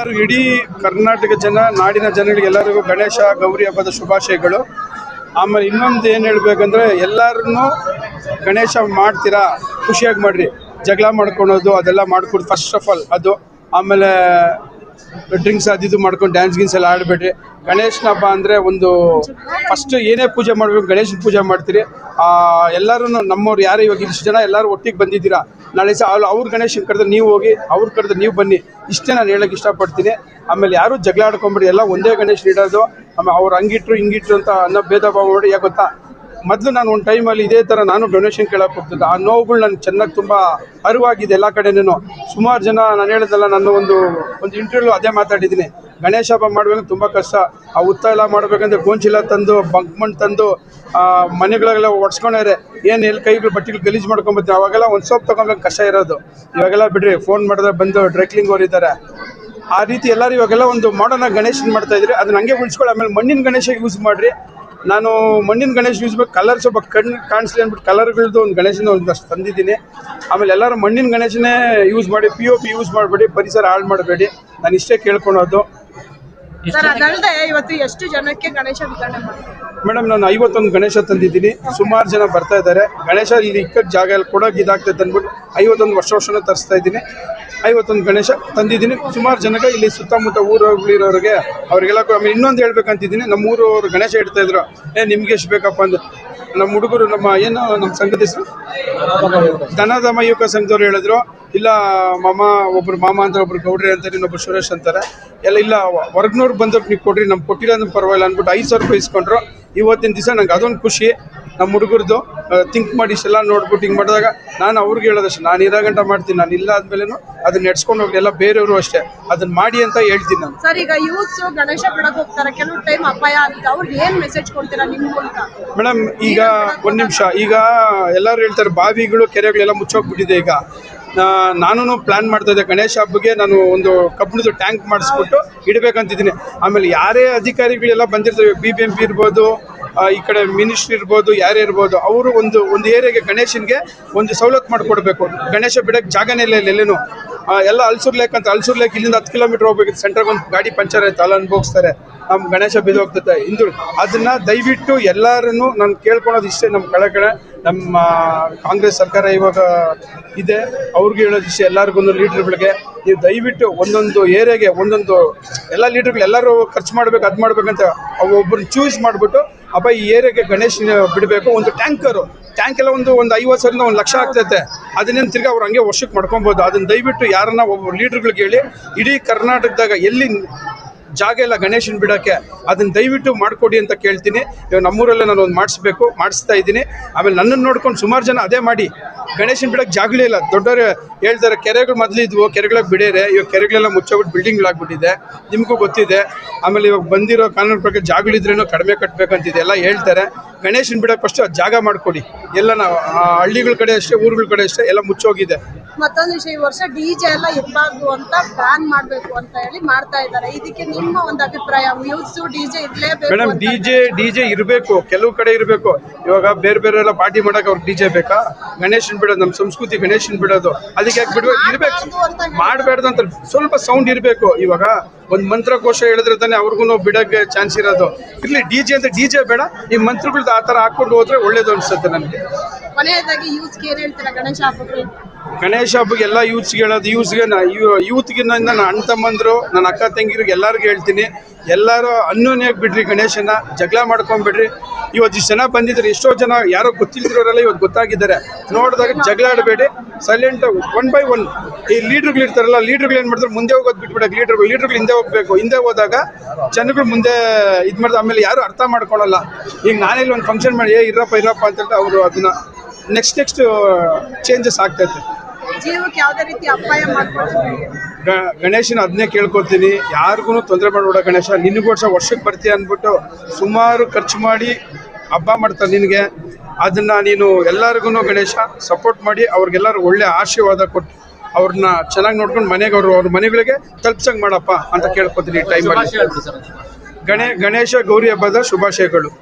ಎಲ್ಲರೂ ಇಡೀ ಕರ್ನಾಟಕ ಜನ, ನಾಡಿನ ಜನಗಳಿಗೆ ಎಲ್ಲರಿಗೂ ಗಣೇಶ, ಗೌರಿ ಹಬ್ಬದ ಶುಭಾಶಯಗಳು. ಆಮೇಲೆ ಇನ್ನೊಂದು ಏನು ಹೇಳ್ಬೇಕಂದ್ರೆ, ಎಲ್ಲರನ್ನೂ ಗಣೇಶ ಮಾಡ್ತೀರಾ, ಖುಷಿಯಾಗಿ ಮಾಡ್ರಿ. ಜಗಳ ಮಾಡ್ಕೊಳೋದು, ಅದೆಲ್ಲ ಮಾಡ್ಕೊಡಿ ಫಸ್ಟ್ ಆಫ್ ಆಲ್ ಅದು ಆಮೇಲೆ ಡ್ರಿಂಕ್ಸ್ ಅದು ಇದು ಮಾಡ್ಕೊಂಡು ಡ್ಯಾನ್ಸ್ ಗಿನ್ಸ್ ಎಲ್ಲ ಆಡಬೇಡ್ರಿ. ಗಣೇಶನ ಹಬ್ಬ ಅಂದರೆ ಒಂದು ಫಸ್ಟ್ ಏನೇ ಪೂಜೆ ಮಾಡಬೇಕು, ಗಣೇಶನ ಪೂಜೆ ಮಾಡ್ತೀರಿ. ಎಲ್ಲರೂ ನಮ್ಮವ್ರು ಯಾರು ಇವಾಗ ಇಷ್ಟು ಜನ ಎಲ್ಲರೂ ಒಟ್ಟಿಗೆ ಬಂದಿದ್ದೀರಾ? ನಾಳೆ ಸಹ ಅಲ್ಲಿ ಅವ್ರ ಗಣೇಶನ ಕರೆದ್ರೆ ನೀವು ಹೋಗಿ, ಅವ್ರ ಕರೆದ್ರೆ ನೀವು ಬನ್ನಿ. ಇಷ್ಟೇ ನಾನು ಹೇಳಕ್ಕೆ ಇಷ್ಟಪಡ್ತೀನಿ. ಆಮೇಲೆ ಯಾರು ಜಗಳ ಆಡ್ಕೊಂಬಿಡಿ, ಎಲ್ಲ ಒಂದೇ ಗಣೇಶನ ಇಡೋದು. ಆಮೇಲೆ ಅವ್ರು ಹಂಗಿಟ್ರು, ಹಿಂಗಿಟ್ರು ಅಂತ ಅನ್ನೋ ಭೇದ ಭಾವ ನೋಡಿ ಯಾಕೆ ಗೊತ್ತಾ? ಮೊದಲು ನಾನು ಒಂದು ಟೈಮಲ್ಲಿ ಇದೇ ಥರ ನಾನು ಡೊನೇಷನ್ ಕೇಳೋಕೆ ಹೋಗ್ತಿದ್ದೆ. ಆ ನೋವುಗಳು ನನಗೆ ಚೆನ್ನಾಗಿ ತುಂಬ ಅರಿವಾಗಿದೆ ಎಲ್ಲ ಕಡೆನೂ. ಸುಮಾರು ಜನ ನಾನು ಹೇಳಿದಲ್ಲ ನಾನು ಒಂದು ಒಂದು ಇಂಟರ್ವ್ಯೂ ಅದೇ ಮಾತಾಡಿದ್ದೀನಿ. ಗಣೇಶ ಹಬ್ಬ ಮಾಡಬೇಕಂದ್ರೆ ತುಂಬ ಕಷ್ಟ. ಆ ಉತ್ತ ಎಲ್ಲ ಮಾಡಬೇಕಂದ್ರೆ ಗೋಂಚಿಲ್ಲ ತಂದು ಬಂಕ್ ಮಣ್ಣು ತಂದು ಮನೆಗಳೆಲ್ಲ ಒಡ್ಸ್ಕೊಂಡವ್ರೆ ಏನು ಎಲ್ಲಿ ಕೈಗಳು ಬಟ್ಟೆಗಳು ಗಲೀಜು ಮಾಡ್ಕೊಂಬತ್ತೀವಿ ಅವಾಗೆಲ್ಲ ಒಂದು ಸೋಪ್ ತೊಗೊಬೇಕು ಕಷ್ಟ ಇರೋದು. ಇವಾಗೆಲ್ಲ ಬಿಡ್ರಿ ಫೋನ್ ಮಾಡಿದ್ರೆ ಬಂದು ಡ್ರೈಕ್ಲಿಂಗ್ ಅವ್ರು ಆ ರೀತಿ ಎಲ್ಲರೂ ಇವಾಗೆಲ್ಲ ಒಂದು ಮಾಡೋಣ ಗಣೇಶನ್ ಮಾಡ್ತಾ ಇದ್ರಿ. ಅದನ್ನ ಹಂಗೆ ಉಳಿಸ್ಕೊಳ್ಳಿ. ಆಮೇಲೆ ಮಣ್ಣಿನ ಗಣೇಶ ಯೂಸ್ ಮಾಡ್ರಿ. ನಾನು ಮಣ್ಣಿನ ಗಣೇಶ ಯೂಸ್ ಮಾಡಿ ಕಲರ್ ಸ್ವಲ್ಪ ಕಣ್ಣು ಕಾಣಿಸ್ಲಿ ಅಂದ್ಬಿಟ್ಟು ಕಲರ್ಗಳದ್ದು ಒಂದು ಗಣೇಶನ ಒಂದಷ್ಟು ತಂದಿದ್ದೀನಿ. ಆಮೇಲೆ ಎಲ್ಲರೂ ಮಣ್ಣಿನ ಗಣೇಶನೇ ಯೂಸ್ ಮಾಡಿ ಪಿ ಒ ಪಿ ಯೂಸ್ ಮಾಡಬೇಡಿ, ಪರಿಸರ ಹಾಳು ಮಾಡಬೇಡಿ. ನಾನು ಇಷ್ಟೇ ಕೇಳ್ಕೊಳೋದು. ಸರ್ ಅದಲ್ಲದೆ ಇವತ್ತು ಎಷ್ಟು ಜನಕ್ಕೆ ಗಣೇಶ ವಿತರಣೆ ಮಾಡ್ತಾರೆ? ಮೇಡಮ್ ನಾನು ಐವತ್ತೊಂದು ಗಣೇಶ ತಂದಿದ್ದೀನಿ. ಸುಮಾರು ಜನ ಬರ್ತಾ ಇದ್ದಾರೆ. ಗಣೇಶ ಇಲ್ಲಿ ಇಕ್ಕದ ಜಾಗ ಎಲ್ಲ ಕೊಡೋಕೆ ಇದಾಗ್ತೈತೆ ಅಂದ್ಬಿಟ್ಟು ಐವತ್ತೊಂದು ವರ್ಷ ವರ್ಷನೂ ತರಿಸ್ತಾ ಇದ್ದೀನಿ. ಐವತ್ತೊಂದು ಗಣೇಶ ತಂದಿದ್ದೀನಿ. ಸುಮಾರು ಜನಕ್ಕೆ ಇಲ್ಲಿ ಸುತ್ತಮುತ್ತ ಊರಲ್ಲಿರೋರಿಗೆ ಅವರಿಗೆಲ್ಲ ಆಮೇಲೆ ಇನ್ನೊಂದು ಹೇಳ್ಬೇಕಂತಿದ್ದೀನಿ. ನಮ್ಮ ಊರವರು ಗಣೇಶ ಇಡ್ತಾ ಇದ್ರು. ಏ ನಿಮ್ಗೆ ಎಷ್ಟು ಬೇಕಪ್ಪ ಅಂದು. ನಮ್ಮ ಹುಡುಗರು, ನಮ್ಮ ಏನು, ನಮ್ಮ ಸಂಘದ ಹೆಸರು? ದನದಮ ಯುವಕ ಸಂಘದವ್ರು ಹೇಳಿದ್ರು. ಇಲ್ಲ, ಮಾಮ, ಒಬ್ರು ಮಾಮ ಅಂತ ಒಬ್ರು ಗೌಡ್ರಿ ಅಂತಾರೆ, ಇನ್ನೊಬ್ರು ಸುರೇಶ್ ಅಂತಾರೆ. ಎಲ್ಲ ಇಲ್ಲ, ಹೊರ್ಗ್ನವ್ರು ಬಂದವ್ರು ನೀವು ಕೊಡ್ರಿ, ನಮ್ಗೆ ಕೊಟ್ಟಿಲ್ಲ ಅಂದ್ರೆ ಪರವಾಗಿಲ್ಲ ಅಂದ್ಬಿಟ್ಟು ಐದು ಸಾವಿರ ರೂಪಾಯಿ ಇಸ್ಕೊಂಡ್ರು. ಇವತ್ತಿನ ದಿವಸ ನಂಗೆ ಅದೊಂದು ಖುಷಿ, ನಮ್ಮ ಹುಡುಗರದು. ಥಿಂಕ್ ಮಾಡಿ ಇಷ್ಟೆಲ್ಲ ನೋಡ್ಬಿಟ್ಟು ಹಿಂಗೆ ಮಾಡಿದಾಗ ನಾನು ಅವ್ರಿಗೆ ಹೇಳೋದಷ್ಟು ನಾನು ಇರೋ ಗಂಟ ಮಾಡ್ತೀನಿ ನಾನು ಇಲ್ಲ ಆದ್ಮೇಲೆ ಅದನ್ನ ನೆಡ್ಸ್ಕೊಂಡು ಹೋಗಿ ಎಲ್ಲ ಬೇರೆಯವರು ಅಷ್ಟೇ ಅದನ್ನ ಮಾಡಿ ಅಂತ ಹೇಳ್ತೀನಿ ನಾನು. ಸರ್ ಈಗ ಯೂತ್ಸ್ ಗಣೇಶ ಬಿಡಕ್ ಹೋಗ್ತಾರೆ ಕೆಲವು ಟೈಮ್ ಅಪಾಯ ಆಗುತ್ತೆ ಅವ್ರಿಗೆ ಏನ್ ಮೆಸೇಜ್ ಕೊಡ್ತೀರಾ ನಿಮ್ ಮೂಲಕ? ಮೇಡಮ್ ಈಗ ಒಂದು ನಿಮಿಷ ಈಗ ಎಲ್ಲರೂ ಹೇಳ್ತಾರೆ ಬಾವಿಗಳು ಕೆರೆಗಳೆಲ್ಲ ಮುಚ್ಚೋಗ್ಬಿಟ್ಟಿದೆ ಈಗ. ನಾನು ಪ್ಲ್ಯಾನ್ ಮಾಡ್ತಾ ಇದ್ದೆ ಗಣೇಶ ಹಬ್ಬಗೆ ನಾನು ಒಂದು ಕಬ್ಬಿಣದ ಟ್ಯಾಂಕ್ ಮಾಡಿಸ್ಬಿಟ್ಟು ಇಡಬೇಕಂತಿದ್ದೀನಿ. ಆಮೇಲೆ ಯಾರೇ ಅಧಿಕಾರಿಗಳೆಲ್ಲ ಬಂದಿರ್ತವೆ ಬಿ ಬಿ ಎಂ ಪಿ ಇರ್ಬೋದು ಈ ಕಡೆ ಮಿನಿಸ್ಟ್ರಿ ಇರ್ಬೋದು, ಯಾರೇ ಇರ್ಬೋದು, ಅವರು ಒಂದು ಒಂದು ಏರಿಯಾಗೆ ಗಣೇಶನಿಗೆ ಒಂದು ಸವಲತ್ತು ಮಾಡಿಕೊಡ್ಬೇಕು. ಗಣೇಶ ಬಿಡಕ್ಕೆ ಜಾಗನೇ ಇಲ್ಲ ಎಲ್ಲೇನು ಎಲ್ಲ ಅಲ್ಸೂರ್ ಲೇಕ್ ಅಂತ ಅಲ್ಸೂರ್ ಲೇಕ್ ಇಲ್ಲಿಂದ ಹತ್ತು ಕಿಲೋಮೀಟರ್ ಹೋಗ್ಬೇಕು. ಸೆಂಟ್ರಗೆ ಒಂದು ಗಾಡಿ ಪಂಚರ್ ಆಯ್ತು ಅಲ್ಲಿ ಅನುಭವಿಸ್ತಾರೆ. ನಮ್ಮ ಗಣೇಶ ಬಿದ್ದೋಗ್ತದೆ. ಹಿಂದು, ಅದನ್ನ ದಯವಿಟ್ಟು ಎಲ್ಲರನ್ನು ನಾನು ಕೇಳ್ಕೊಳೋದು ಇಷ್ಟೇ ನಮ್ಮ ಕಡೆ ನಮ್ಮ ಕಾಂಗ್ರೆಸ್ ಸರ್ಕಾರ ಇವಾಗ ಇದೆ. ಅವ್ರಿಗೆ ಹೇಳೋದು ಇಷ್ಟೇ ಎಲ್ಲರಿಗೂ ಲೀಡರ್ಗಳಿಗೆ ನೀವು ದಯವಿಟ್ಟು ಒಂದೊಂದು ಏರಿಯಾಗೆ ಒಂದೊಂದು ಎಲ್ಲ ಲೀಡರ್ಗಳು ಎಲ್ಲರೂ ಖರ್ಚು ಮಾಡ್ಬೇಕು, ಅದು ಮಾಡ್ಬೇಕಂತ ಒಬ್ಬರು ಚೂಸ್ ಮಾಡಿಬಿಟ್ಟು ಅಪ್ಪ ಈ ಏರಿಯಾಗೆ ಗಣೇಶ್ ಬಿಡಬೇಕು, ಒಂದು ಟ್ಯಾಂಕರು ಟ್ಯಾಂಕ್ ಎಲ್ಲ ಒಂದು ಒಂದು ಐವತ್ತು ಸಾವಿರದಿಂದ ಒಂದು ಲಕ್ಷ ಆಗ್ತೈತೆ. ಅದನ್ನೇನು ತಿರ್ಗಿ ಅವ್ರು ಹಂಗೆ ವರ್ಷಕ್ಕೆ ಮಾಡ್ಕೊಬೋದು. ಅದನ್ನ ದಯವಿಟ್ಟು ಯಾರನ್ನ ಒಬ್ಬ ಲೀಡರ್ಗಳಿಗೆ ಹೇಳಿ, ಇಡೀ ಕರ್ನಾಟಕದಾಗ ಎಲ್ಲಿ ಜಾಗ ಇಲ್ಲ ಗಣೇಶನ್ ಬಿಡೋಕ್ಕೆ ಅದನ್ನು ದಯವಿಟ್ಟು ಮಾಡಿಕೊಡಿ ಅಂತ ಕೇಳ್ತೀನಿ. ಇವಾಗ ನಮ್ಮೂರಲ್ಲೇ ನಾನು ಒಂದು ಮಾಡಿಸ್ಬೇಕು, ಮಾಡಿಸ್ತಾ ಇದ್ದೀನಿ. ಆಮೇಲೆ ನನ್ನನ್ನು ನೋಡ್ಕೊಂಡು ಸುಮಾರು ಜನ ಅದೇ ಮಾಡಿ. ಗಣೇಶನ್ ಬಿಡೋಕ್ಕೆ ಜಾಗಲೇ ಇಲ್ಲ. ದೊಡ್ಡವರು ಹೇಳ್ತಾರೆ, ಕೆರೆಗಳು ಮೊದಲು ಇದ್ವು, ಕೆರೆಗಳಿಗೆ ಬಿಡೇರೆ, ಇವಾಗ ಕೆರೆಗಳೆಲ್ಲ ಮುಚ್ಚೋಗ್ಬಿಟ್ಟು ಬಿಲ್ಡಿಂಗ್ಗಳಾಗ್ಬಿಟ್ಟಿದೆ. ನಿಮಗೂ ಗೊತ್ತಿದೆ. ಆಮೇಲೆ ಇವಾಗ ಬಂದಿರೋ ಕಾನೂನು ಪ್ರಕಾರ ಜಾಗಗಳಿದ್ರೇನೋ ಕಡಿಮೆ ಕಟ್ಟಬೇಕಂತಿದೆ ಎಲ್ಲ ಹೇಳ್ತಾರೆ. ಗಣೇಶನ್ ಬಿಡೋಕ್ಕೆ ಫಸ್ಟ್ ಜಾಗ ಮಾಡಿಕೊಡಿ. ಎಲ್ಲ ನಾವು ಹಳ್ಳಿಗಳ ಕಡೆ ಅಷ್ಟೇ, ಊರುಗಳ ಕಡೆ ಅಷ್ಟೇ ಎಲ್ಲ ಮುಚ್ಚೋಗಿದೆ. ಮತ್ತೊಂದು ವಿಷಯ ಈ ವರ್ಷ ಡಿಜೆ ಎಲ್ಲ ಇರಬಾರ್ದು ಅಂತ ಬ್ಯಾನ್ ಮಾಡಬೇಕು ಅಂತ ಹೇಳಿ ಮಾಡ್ತಾ ಇದ್ದಾರೆ. ಇದಕ್ಕೆ ನಿಮ್ಮ ಒಂದು ಅಭಿಪ್ರಾಯ ಯೂತ್ಸ್ ಡಿಜೆ ಇರಲೇಬೇಕು madam D J D J ಇರಬೇಕು ಕೆಲವು ಕಡೆ ಇರಬೇಕು. ಇವಾಗ ಬೇರೆ ಬೇರೆ ಎಲ್ಲ ಪಾರ್ಟಿ ಮಾಡಕ್ಕೆ ಅವ್ರಿಗೆ ಡಿ ಜೆ ಬೇಕಾ? ಗಣೇಶನ್ ಬಿಡೋದು ನಮ್ಮ ಸಂಸ್ಕೃತಿ ಗಣೇಶನ್ ಬಿಡೋದು. ಅದಕ್ಕೆ ಯಾಕೆ ಬಿಡ್ಬೇಕು? ಇರಬೇಕು. ಮಾಡ್ಬಾರ್ದು ಅಂತ ಸ್ವಲ್ಪ ಸೌಂಡ್ ಇರಬೇಕು. ಇವಾಗ ಒಂದು ಮಂತ್ರಕೋಶ ಹೇಳಿದ್ರೆ ತಾನೆ ಅವ್ರಿಗೂ ಬಿಡೋಕ್ಕೆ ಚಾನ್ಸ್ ಇರೋದು. ಇರ್ಲಿ ಡಿ ಜೆ ಅಂತ ಡಿ ಜೆ ಬೇಡ. ಈ ಮಂತ್ರಗಳ್ದು ಆ ಥರ ಹಾಕ್ಕೊಂಡು ಹೋದ್ರೆ ಒಳ್ಳೇದು ಅನ್ಸುತ್ತೆ ನನಗೆ. ಕೊನೆಯದಾಗಿ ಯೂತ್ಗೆ ಏನ್ ಹೇಳ್ತೀರಾ ಗಣೇಶ ಹಬ್ಬಕ್ಕೆ ಗಣೇಶ ಹಬ್ಬಕ್ಕೆ ಎಲ್ಲ ಯೂತ್ಸ್ಗೆ ಹೇಳೋದು ನಾ ಯೂತ್ಗೆ ನನ್ನ ಅಣ್ಣ ತಮ್ಮಂದ್ರು, ನನ್ನ ಅಕ್ಕ ತಂಗಿರಿಗೆ ಎಲ್ಲರಿಗೂ ಹೇಳ್ತೀನಿ. ಎಲ್ಲರೂ ಅನ್ಯೋನ್ಯಾಗಿ ಬಿಡ್ರಿ ಗಣೇಶನ, ಜಗಳ ಮಾಡ್ಕೊಂಡ್ಬಿಡ್ರಿ ಇವತ್ತು ಇಷ್ಟು ಜನ ಬಂದಿದ್ರು ಎಷ್ಟೋ ಜನ ಯಾರೋ ಗೊತ್ತಿಲ್ದಿರೋರೆಲ್ಲ ಇವತ್ತು ಗೊತ್ತಾಗಿದ್ದಾರೆ. ನೋಡಿದಾಗ ಜಗಳ ಆಡಬೇಡಿ. ಸೈಲೆಂಟ್ ಒನ್ ಬೈ ಒನ್ ಈ ಲೀಡ್ರುಗಳು ಇರ್ತಾರಲ್ಲ ಲೀಡ್ರುಗಳು ಏನು ಮಾಡ್ತಾರೆ, ಮುಂದೆ ಹೋಗೋದು ಬಿಟ್ಬಿಡಕ್ಕೆ ಲೀಡ್ರುಗಳು ಲೀಡ್ರುಗಳು ಹಿಂದೆ ಹೋಗ್ಬೇಕು. ಹಿಂದೆ ಹೋದಾಗ ಜನಗಳು ಮುಂದೆ ಇದು ಮಾಡಿದ್ರೆ ಆಮೇಲೆ ಯಾರು ಅರ್ಥ ಮಾಡ್ಕೊಳ್ಳಲ್ಲ ಈಗ ನಾನೇ ಒಂದು ಫಂಕ್ಷನ್ ಮಾಡಿ, ಏ ಇರಪ್ಪ ಇರಪ್ಪ ಅಂತ ಹೇಳಿದ್ರೆ ಅವರು ಅದನ್ನ ನೆಕ್ಸ್ಟ್ ನೆಕ್ಸ್ಟ್ ಚೇಂಜಸ್ ಆಗ್ತೈತೆ. ಜೀವಕ್ಕೆ ಯಾವುದೇ ರೀತಿ ಅಪಾಯ ಮಾಡ್ಕೊಳ್ತೀವಿ. ಗ- ಗಣೇಶನ ಅದನ್ನೇ ಕೇಳ್ಕೊತೀನಿ. ಯಾರಿಗೂ ತೊಂದರೆ ಮಾಡಬೇಡ ಗಣೇಶ. ನಿನಗೋಡ್ಸ ವರ್ಷಕ್ಕೆ ಬರ್ತೀಯ ಅಂದ್ಬಿಟ್ಟು ಸುಮಾರು ಖರ್ಚು ಮಾಡಿ ಹಬ್ಬ ಮಾಡ್ತಾರೆ ನಿನಗೆ. ಅದನ್ನು ನೀನು ಎಲ್ಲರಿಗೂ ಗಣೇಶ ಸಪೋರ್ಟ್ ಮಾಡಿ ಅವ್ರಿಗೆಲ್ಲರೂ ಒಳ್ಳೆ ಆಶೀರ್ವಾದ ಕೊಟ್ಟು ಅವ್ರನ್ನ ಚೆನ್ನಾಗಿ ನೋಡ್ಕೊಂಡು ಮನೆಗೆ ಅವರು ಅವ್ರ ಮನೆಗಳಿಗೆ ತಲುಪ್ಸಂಗೆ ಮಾಡಪ್ಪ ಅಂತ ಕೇಳ್ಕೊತೀನಿ ಈ ಟೈಮಲ್ಲಿ ಗಣೇ ಗಣೇಶ ಗೌರಿ ಹಬ್ಬದ ಶುಭಾಶಯಗಳು.